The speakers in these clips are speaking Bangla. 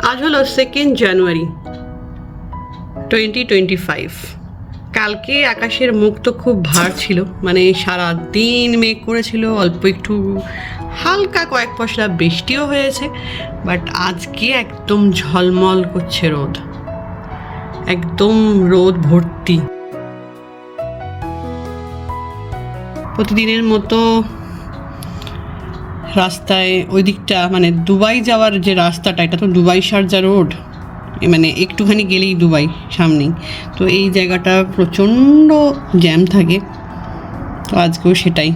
আজ হলো second January twenty twenty five কালকে আকাশের মুখ তো খুব ভার ছিল মানে সারা দিন মেঘ করেছিল, অল্প একটু হালকা কয়েক পশলা বৃষ্টিও হয়েছে বাট আজকে একদম ঝলমল করছে রোদ। একদম রোদ ভর্তি। প্রতিদিনের মতো রাস্তায় ওই দিকটা মানে দুবাই যাওয়ার যে রাস্তাটা, এটা তো দুবাই শারজা রোড। মানে একটুখানি গেলেই দুবাই সামনেই। তো এই জায়গাটা প্রচণ্ড জ্যাম থাকে। তো আজকেও সেটাই।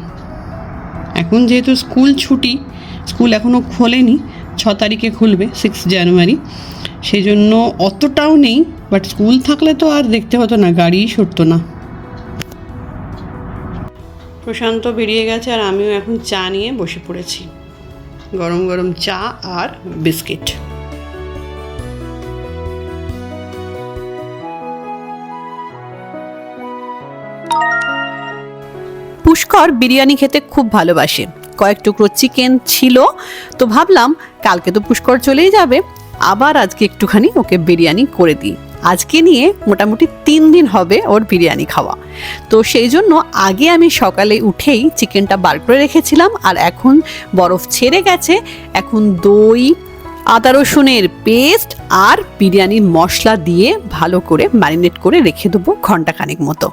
এখন যেহেতু স্কুল ছুটি, স্কুল এখনও খোলেনি, ছ তারিখে খুলবে সিক্স জানুয়ারি সেই জন্য অতটাও নেই বাট স্কুল থাকলে তো আর দেখতে হতো না, গাড়িই সরতো না। প্রশান্ত বেরিয়ে গেছে আর আমিও এখন চা নিয়ে বসে পড়েছি। গরম গরম চা আর বিস্কিট। পুষ্কর বিরিয়ানি খেতে খুব ভালোবাসে। কয়েক টুকরো চিকেন ছিল, তো ভাবলাম কালকে তো পুষ্কর চলেই যাবে। আবার আজকে একটুখানি ওকে বিরিয়ানি করে দিই। আজকে নিয়ে মোটামুটি তিন দিন হবে ওর বিরিয়ানি খাওয়া। তো সেই জন্য আগে আমি সকালে উঠেই চিকেনটা বার করে রেখেছিলাম আর এখন বরফ ছেড়ে গেছে। এখন দই, আদা রসুনের পেস্ট আর বিরিয়ানির মশলা দিয়ে ভালো করে ম্যারিনেট করে রেখে দেবো ঘন্টাখানেক মতো।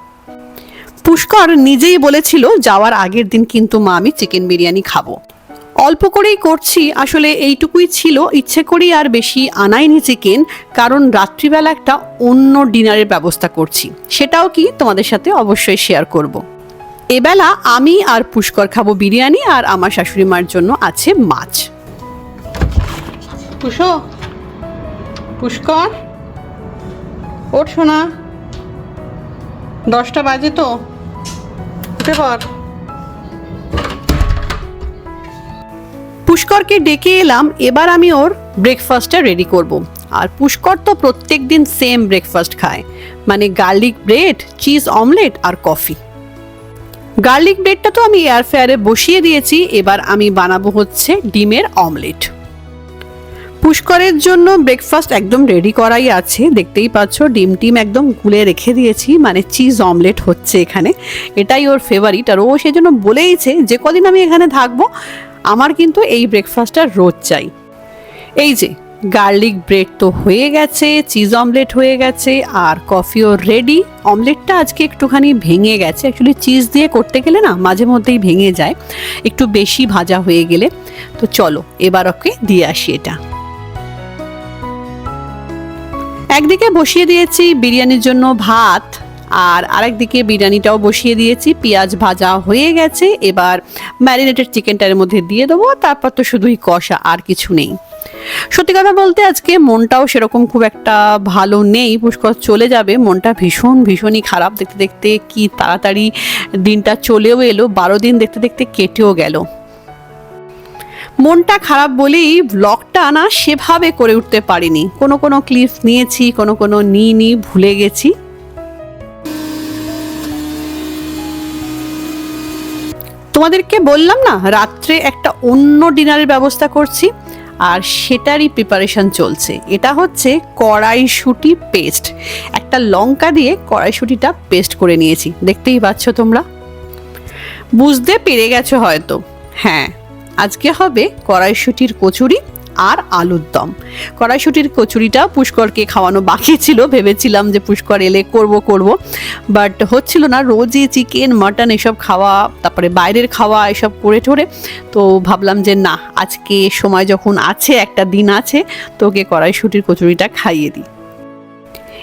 পুষ্কর নিজেই বলেছিল, যাওয়ার আগের দিন কিন্তু মা আমি চিকেন বিরিয়ানি খাব। অল্প করেই করছি, আসলে এইটুকুই ছিল। ইচ্ছে করেই আর বেশি আনাইনি চিকেন কারণ রাত্রিবেলা একটা অন্য ডিনারের ব্যবস্থা করছি। সেটাও কি তোমাদের সাথে অবশ্যই শেয়ার করব। এবেলা আমি আর পুষ্কর খাব বিরিয়ানি আর আমার শাশুড়ি মার জন্য আছে মাছ। পুষো পুষ্কর, ওঠ শোনা দশটা বাজে তো। উঠে পর পুষ্করকে ডেকে এলাম, এবার আমি ওর ব্রেকফাস্টটা রেডি করব। আর পুষ্কর তো প্রত্যেক দিন সেম ব্রেকফাস্ট খায়। মানে গার্লিক ব্রেড চিজ অমলেট আর কফি গার্লিক ব্রেডটা তো আমি এয়ার ফ্রায়ারে বসিয়ে দিয়েছি, এবার আমি বানাবো হচ্ছে ডিমের অমলেট পুষ্করের জন্য ব্রেকফাস্ট একদম রেডি করাই আছে। দেখতেই পাচ্ছ, ডিম টিম একদম গুলে রেখে দিয়েছি মানে চিজ অমলেট হচ্ছে এখানে। এটাই ওর ফেভারিট আর ও সেজন্য বলেইছে, যে কদিন আমি এখানে থাকব আমার কিন্তু এই ব্রেকফাস্টটা রোজ চাই। এই যে গার্লিক ব্রেড তো হয়ে গেছে চিজ অমলেট হয়ে গেছে, আর কফিও রেডি অমলেটটা আজকে একটুখানি ভেঙে গেছে। অ্যাকচুয়ালি চিজ দিয়ে করতে গেলে না, মাঝে মধ্যেই ভেঙে যায়। একটু বেশি ভাজা হয়ে গেলে। তো চলো, এবার ওকে দিয়ে আসি এটা। একদিকে বসিয়ে দিয়েছি বিরিয়ানির জন্য ভাত আর আরেকদিকে বিরিয়ানিটাও বসিয়ে দিয়েছি। পেঁয়াজ ভাজা হয়ে গেছে। এবার ম্যারিনেটেড চিকেনটার মধ্যে দিয়ে দেবো। তারপর তো শুধুই কষা, আর কিছু নেই। সত্যি কথা বলতে আজকে মনটাও সেরকম খুব একটা ভালো নেই। পুষ্কর চলে যাবে। মনটা ভীষণ, ভীষণই খারাপ। দেখতে দেখতে কি তাড়াতাড়ি দিনটা চলেও এলো। বারো দিন দেখতে দেখতে কেটেও গেল। মনটা খারাপ বলেই ব্লগটা না সেভাবে করে উঠতে পারিনি। কোনো কোনো ক্লিপস নিয়েছি, কোনো কোনো নিইনি ভুলে গেছি। তোমাদেরকে বললাম না, রাত্রে একটা অন্য ডিনারের ব্যবস্থা করছি, আর সেটারই প্রিপারেশন চলছে। এটা হচ্ছে কড়াইশুটি পেস্ট একটা লঙ্কা দিয়ে কড়াইশুটিটা পেস্ট করে নিয়েছি। দেখতেই পাচ্ছ তোমরা? বুঝতে পেরে গেছো হয়তো। হ্যাঁ আজকে হবে কড়াইশুটির কচুরি। আর আলুর দম। কড়াইশুটির কচুরিটা পুষ্করকে খাওয়ানো বাকি ছিল। ভেবেছিলাম যে পুষ্কর এলে করব করব। বাট হচ্ছিল না, রোজই চিকেন, মাটন এসব খাওয়া, তারপরে বাইরের খাওয়া এসব করে ঠোরে। তো ভাবলাম যে না, আজকে সময় যখন আছে, একটা দিন আছে, তোকে কড়াইশুটির কচুরিটা খাইয়ে দিই।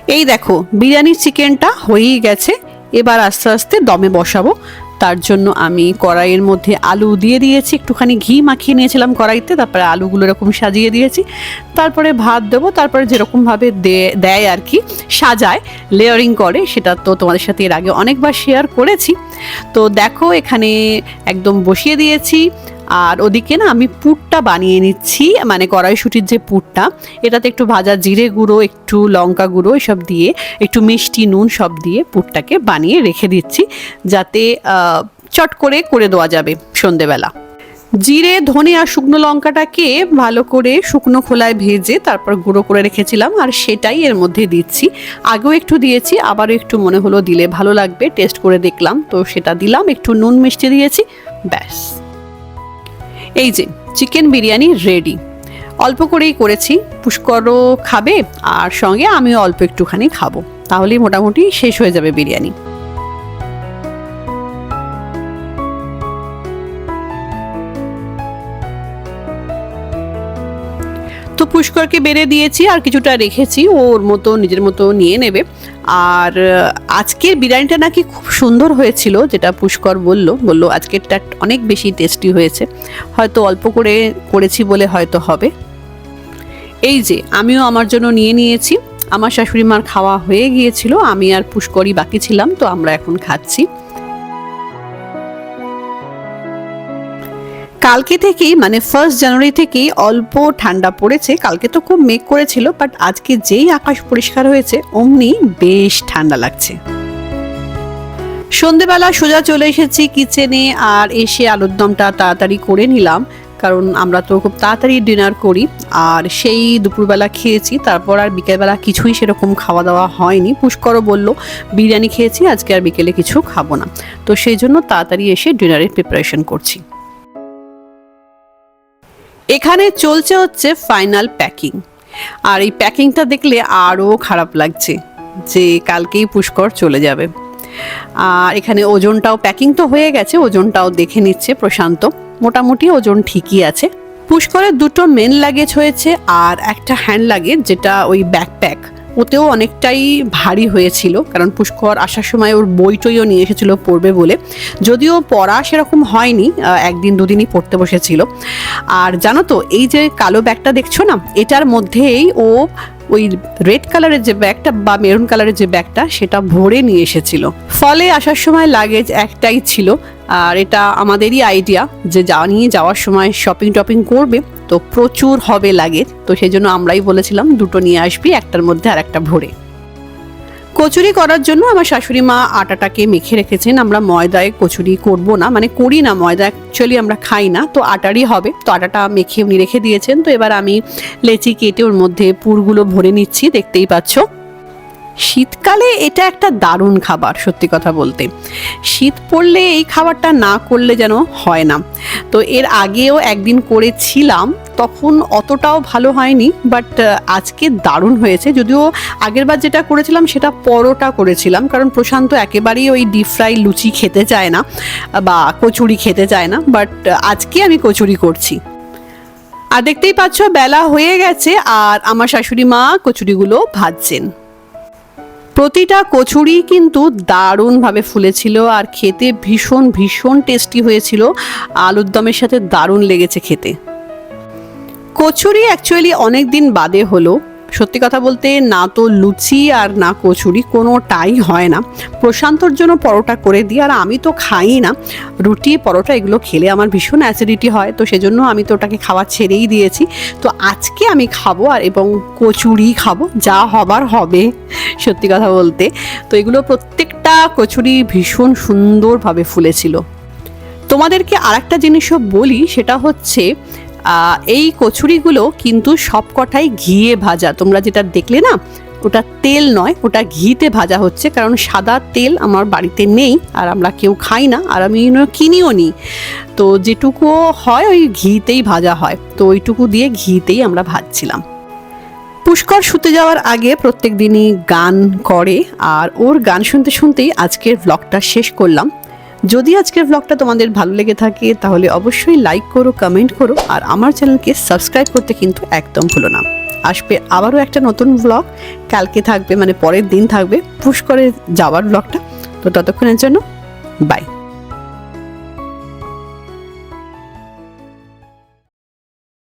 এই দেখো, বিরিয়ানির চিকেনটা হয়েই গেছে। এবার আস্তে আস্তে দমে বসাবো। তার জন্য আমি কড়াইয়ের মধ্যে আলু দিয়ে দিয়েছি। একটুখানি ঘি মাখিয়ে নিয়েছিলাম কড়াইতে, তারপরে আলুগুলো এরকম সাজিয়ে দিয়েছি। তারপরে ভাত দেবো, তারপরে যেরকমভাবে দেয় আর কি, সাজায়, লেয়ারিং করে, সেটা তো তোমাদের সাথে এর আগে অনেকবার শেয়ার করেছি। তো দেখো এখানে একদম বসিয়ে দিয়েছি। আর ওদিকে না আমি পুরটা বানিয়ে নিচ্ছি মানে কড়াইশুটির যে পুরটা, এটাতে একটু ভাজা জিরে গুঁড়ো, একটু লঙ্কা গুঁড়ো এসব দিয়ে, একটু মিষ্টি নুন সব দিয়ে পুরটাকে বানিয়ে রেখে দিচ্ছি, যাতে চট করে করে দেওয়া যাবে সন্ধেবেলা। জিরে, ধনে আর শুকনো লঙ্কাটাকে ভালো করে শুকনো খোলায় ভেজে তারপর গুঁড়ো করে রেখেছিলাম, আর সেটাই এর মধ্যে দিচ্ছি। আগেও একটু দিয়েছি, আবারও একটু মনে হলো দিলে ভালো লাগবে, টেস্ট করে দেখলাম, তো সেটা দিলাম, একটু নুন মিষ্টি দিয়েছি, ব্যাস। এই যে চিকেন বিরিয়ানি রেডি অল্প করেই করেছি, পুষ্করও খাবে, আর সঙ্গে আমিও অল্প একটুখানি খাব। তাহলেই মোটামুটি শেষ হয়ে যাবে বিরিয়ানি। পুষ্করকে বেড়ে দিয়েছি, আর কিছুটা রেখেছি, ও ওর মতো, নিজের মতো নিয়ে নেবে। আর আজকের বিরিয়ানিটা নাকি খুব সুন্দর হয়েছিল, যেটা পুষ্কর বলল। বলল আজকেরটা অনেক বেশি টেস্টি হয়েছে। হয়তো অল্প করে করেছি বলে হয়তো হবে। এই যে, আমিও আমার জন্য নিয়ে নিয়েছি। আমার শাশুড়ি মার খাওয়া হয়ে গিয়েছিল, আমি আর পুষ্করই বাকি ছিলাম, তো আমরা এখন খাচ্ছি। কালকে থেকেই মানে ফার্স্ট জানুয়ারি থেকেই অল্প ঠান্ডা পড়েছে। কালকে তো খুব মেঘ করেছিল বাট আজকে যেই আকাশ পরিষ্কার হয়েছে, অমনি বেশ ঠান্ডা লাগছে। সন্ধেবেলা সোজা চলে এসেছি কিচেনে আর এসে আলুর দমটা তাড়াতাড়ি করে নিলাম, কারণ আমরা তো খুব তাড়াতাড়ি ডিনার করি, আর সেই দুপুরবেলা খেয়েছি, তারপর আর বিকেলবেলা কিছুই সেরকম খাওয়া দাওয়া হয়নি। পুষ্করও বলল, বিরিয়ানি খেয়েছি, আজকে আর বিকেলে কিছু খাব না। তো সেই জন্য তাড়াতাড়ি এসে ডিনারের প্রিপারেশন করছি। এখানে চলছে হচ্ছে ফাইনাল প্যাকিং আর এই প্যাকিংটা দেখলে আরও খারাপ লাগছে যে কালকেই পুষ্কর চলে যাবে। আর এখানে ওজনটাও প্যাকিং তো হয়ে গেছে, ওজনটাও দেখে নিচ্ছে প্রশান্ত। মোটামুটি ওজন ঠিকই আছে। পুষ্করের দুটো মেন লাগেজ হয়েছে আর একটা হ্যান্ড লাগেজ যেটা ওই ব্যাকপ্যাক ওতেও অনেকটাই ভারী হয়েছিল, কারণ পুষ্কর আসার সময় ওর বই টইও নিয়ে এসেছিল পড়বে বলে। যদিও পড়া সেরকম হয়নি একদিন দুদিনই পড়তে বসেছিল। আর জানো তো, এই যে কালো ব্যাগটা দেখছ না, এটার মধ্যেই ও ওই রেড কালারের যে ব্যাগটা বা মেরুন কালারের যে ব্যাগটা, সেটা ভরে নিয়ে এসেছিল। ফলে আসার সময় লাগেজ একটাই ছিল, আর এটা আমাদেরই আইডিয়া যে যা নিয়ে যাওয়ার সময় শপিং টপিং করবে তো প্রচুর হবে লাগে। তো সেই জন্য আমরাই বলেছিলাম দুটো নিয়ে আসবি, একটার মধ্যে আর একটা ভরে। কচুরি করার জন্য আমার শাশুড়ি মা আটাটাকে মেখে রেখেছেন। আমরা ময়দায় কচুরি করব না মানে করি না ময়দা অ্যাকচুয়ালি আমরা খাই না। তো আটারই হবে, তো আটাটা মেখে উনি রেখে দিয়েছেন। তো এবার আমি লেচি কেটে ওর মধ্যে পুরগুলো ভরে নিচ্ছি, দেখতেই পাচ্ছ। শীতকালে এটা একটা দারুণ খাবার, সত্যি কথা বলতে। শীত পড়লে এই খাবারটা না করলে যেন হয় না। তো এর আগেও একদিন করেছিলাম, তখন অতটাও ভালো হয়নি বাট আজকে দারুণ হয়েছে। যদিও আগেরবার যেটা করেছিলাম, সেটা পরোটা করেছিলাম, কারণ প্রশান্ত একেবারেই ওই ডিপ ফ্রাই লুচি খেতে চায় না, বা কচুরি খেতে চায় না বাট আজকে আমি কচুরি করছি। আর দেখতেই পাচ্ছ, বেলা হয়ে গেছে, আর আমার শাশুড়ি মা কচুরিগুলো ভাজছেন। প্রতিটা কচুরি কিন্তু দারুণভাবে ফুলেছিল আর খেতে ভীষণ ভীষণ টেস্টি হয়েছিল। আলুর দমের সাথে দারুণ লেগেছে খেতে। কচুরি অ্যাকচুয়ালি অনেক দিন বাদে হলো। সত্যি কথা বলতে না তো লুচি আর না কচুরি কোনোটাই হয় না। প্রশান্তর জন্য পরোটা করে দিই আর আমি তো খাই না। রুটি, পরোটা এগুলো খেলে আমার ভীষণ অ্যাসিডিটি হয়, তো সেজন্য আমি তো ওটাকে খাওয়া ছেড়েই দিয়েছি। তো আজকে আমি খাব আর এবং কচুরি খাব, যা হবার হবে, সত্যি কথা বলতে। তো এগুলো প্রত্যেকটা কচুরি ভীষণ সুন্দরভাবে ফুলেছিল। তোমাদেরকে আরেকটা জিনিসও বলি, সেটা হচ্ছে এই কচুরিগুলো কিন্তু সবকটাই ঘিয়ে ভাজা। তোমরা যেটা দেখলে না, ওটা তেল নয়, ওটা ঘিতে ভাজা হচ্ছে, কারণ সাদা তেল আমার বাড়িতে নেই আর আমরা কেউ খাই না আর আমি কিনিও নি। তো যেটুকু হয় ওই ঘিতেই ভাজা হয়, তো ওইটুকু দিয়ে ঘিতেই আমরা ভাজছিলাম। পুষ্কর শুতে যাওয়ার আগে প্রত্যেক দিনই গান করে, আর ওর গান শুনতে শুনতেই আজকের ব্লগটা শেষ করলাম। যদি আজকের ব্লগটা তোমাদের ভালো লেগে থাকে, তাহলে অবশ্যই লাইক করো কমেন্ট করো, আর আমার চ্যানেলকে সাবস্ক্রাইব করতে কিন্তু একদম ভুলো না। আসবে আবারও একটা নতুন ব্লগ কালকে থাকবে মানে পরের দিন থাকবে পুষ্করে যাওয়ার ব্লগটা তো ততক্ষণের জন্য বাই